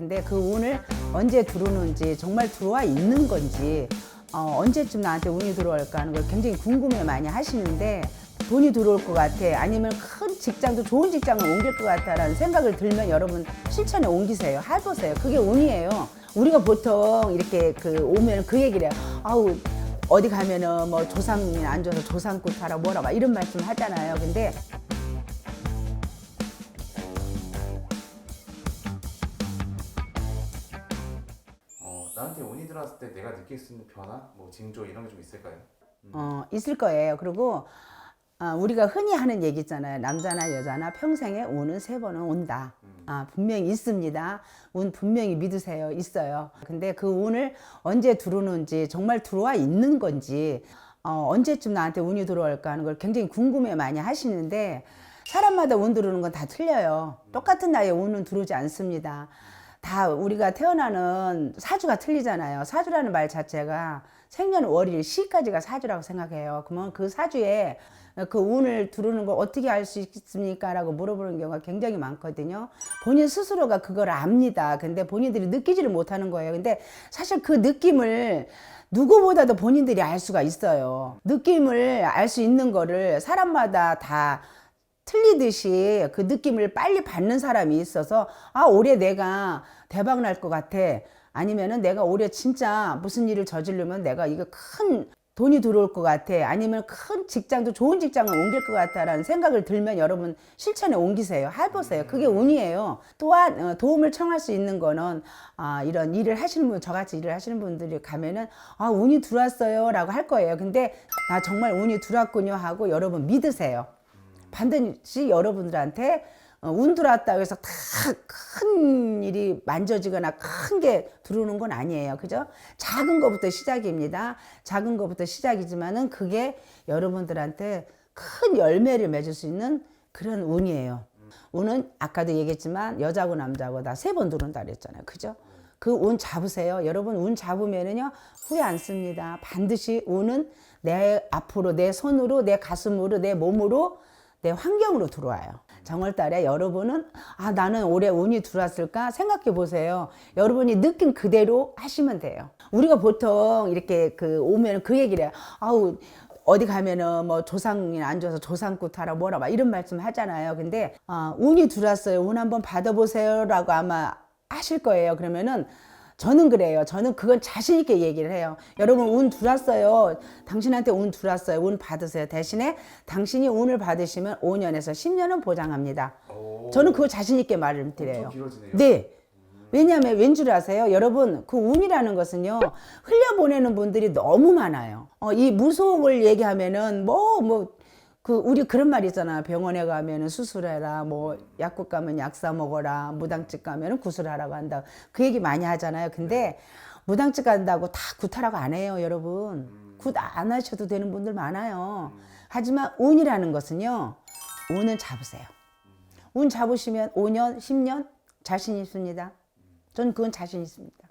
근데 그 운을 언제 들어오는지 정말 들어와 있는 건지 어, 언제쯤 나한테 운이 들어올까 하는 걸 굉장히 궁금해 많이 하시는데 돈이 들어올 것 같아. 아니면 큰 직장도 좋은 직장을 옮길 것 같아라는 생각을 들면 여러분 실천에 옮기세요. 해보세요. 그게 운이에요. 우리가 보통 이렇게 그 오면 그 얘기를 해요. 아우 어디 가면은 뭐 조상이 앉아서 조상꽃 하라 뭐라 막 이런 말씀 하잖아요. 근데 나한테 운이 들어왔을 때 내가 느낄 수 있는 변화, 뭐 징조 이런 게 좀 있을까요? 어, 있을 거예요. 그리고 아, 우리가 흔히 하는 얘기 있잖아요. 남자나 여자나 평생에 운은 세 번은 온다. 아, 분명히 있습니다. 운 분명히 믿으세요. 있어요. 근데 그 운을 언제 들어오는지 정말 들어와 있는 건지 어, 언제쯤 나한테 운이 들어올까 하는 걸 굉장히 궁금해 많이 하시는데 사람마다 운 들어오는 건 다 틀려요. 똑같은 나이에 운은 들어오지 않습니다. 다 우리가 태어나는 사주가 틀리잖아요. 사주라는 말 자체가 생년월일 시까지가 사주라고 생각해요. 그러면 그 사주에 그 운을 두르는 걸 어떻게 알 수 있습니까? 라고 물어보는 경우가 굉장히 많거든요. 본인 스스로가 그걸 압니다. 근데 본인들이 느끼지를 못하는 거예요. 근데 사실 그 느낌을 누구보다도 본인들이 알 수가 있어요. 느낌을 알 수 있는 거를 사람마다 다 틀리듯이 그 느낌을 빨리 받는 사람이 있어서 아 올해 내가 대박 날 것 같아. 아니면은 내가 올해 진짜 무슨 일을 저지르면 내가 이거 큰 돈이 들어올 것 같아. 아니면 큰 직장도 좋은 직장을 옮길 것 같다라는 생각을 들면 여러분 실천에 옮기세요. 해보세요. 그게 운이에요. 또한 어, 도움을 청할 수 있는 거는 아 이런 일을 하시는 분 저같이 일을 하시는 분들이 가면은 아 운이 들어왔어요 라고 할 거예요. 근데 나 정말 운이 들어왔군요 하고 여러분 믿으세요 반드시 여러분들한테 어, 운 들어왔다고 해서 다 큰 일이 만져지거나 큰 게 들어오는 건 아니에요. 그죠? 작은 거부터 시작입니다. 작은 거부터 시작이지만은 그게 여러분들한테 큰 열매를 맺을 수 있는 그런 운이에요. 운은 아까도 얘기했지만 여자고 남자고 다 세 번 들어온다 그랬잖아요. 그죠? 그 운 잡으세요. 여러분 운 잡으면은요 후회 안 씁니다. 반드시 운은 내 앞으로 내 손으로 내 가슴으로 내 몸으로 내 환경으로 들어와요. 정월달에 여러분은 아 나는 올해 운이 들어왔을까 생각해 보세요. 여러분이 느낀 그대로 하시면 돼요. 우리가 보통 이렇게 그 오면 그 얘기를 해요. 아우 어디 가면은 뭐 조상이 앉아서 조상꽃 하라 뭐라 막 이런 말씀 하잖아요. 근데 아, 운이 들어왔어요. 운 한번 받아보세요라고 아마 하실 거예요. 그러면은 저는 그래요. 저는 그건 자신 있게 얘기를 해요. 여러분 운 들어왔어요. 당신한테 운 들어왔어요. 운 받으세요. 대신에 당신이 운을 받으시면 5년에서 10년은 보장합니다. 오, 저는 그거 자신 있게 말을 드려요. 네. 왜냐하면 왠 줄 아세요? 여러분 그 운이라는 것은요 흘려보내는 분들이 너무 많아요. 어, 이 무속을 얘기하면은 뭐뭐 그 우리 그런 말 있잖아 병원에 가면은 수술해라 뭐 약국 가면 약 사 먹어라 무당집 가면은 구슬하라고 한다 그 얘기 많이 하잖아요. 근데 무당집 간다고 다 굿하라고 안 해요, 여러분. 굿 안 하셔도 되는 분들 많아요. 하지만 운이라는 것은요 운은 잡으세요. 운 잡으시면 5년, 10년 자신 있습니다. 저는 그건 자신 있습니다.